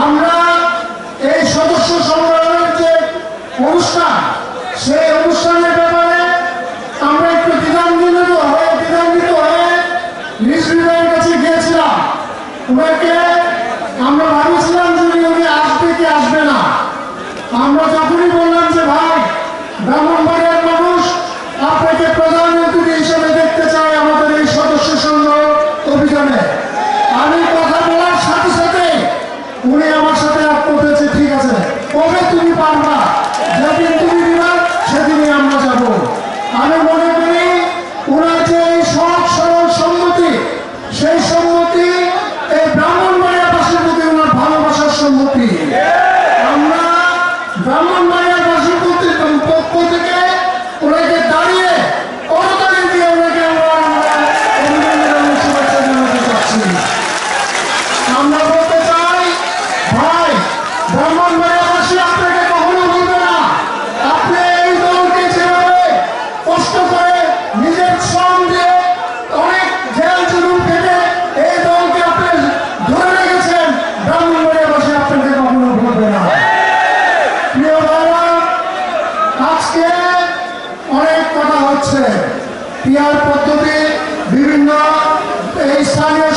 আমরা এই সদস্য সম্মেলনের যে অনুষ্ঠান, সেই অনুষ্ঠানের ব্যাপারে আমরা একটু দ্বিধান্বিত হয়ে দ্বিধান্বিত হয়ে নিজ বিধানের কাছে গিয়েছিলাম। ওনাকে আমরা ভাবিছিলাম যে Vamos, আজকে অনেক কথা হচ্ছে। পিয়ার পদ্ধতি বিভিন্ন এই স্থানীয়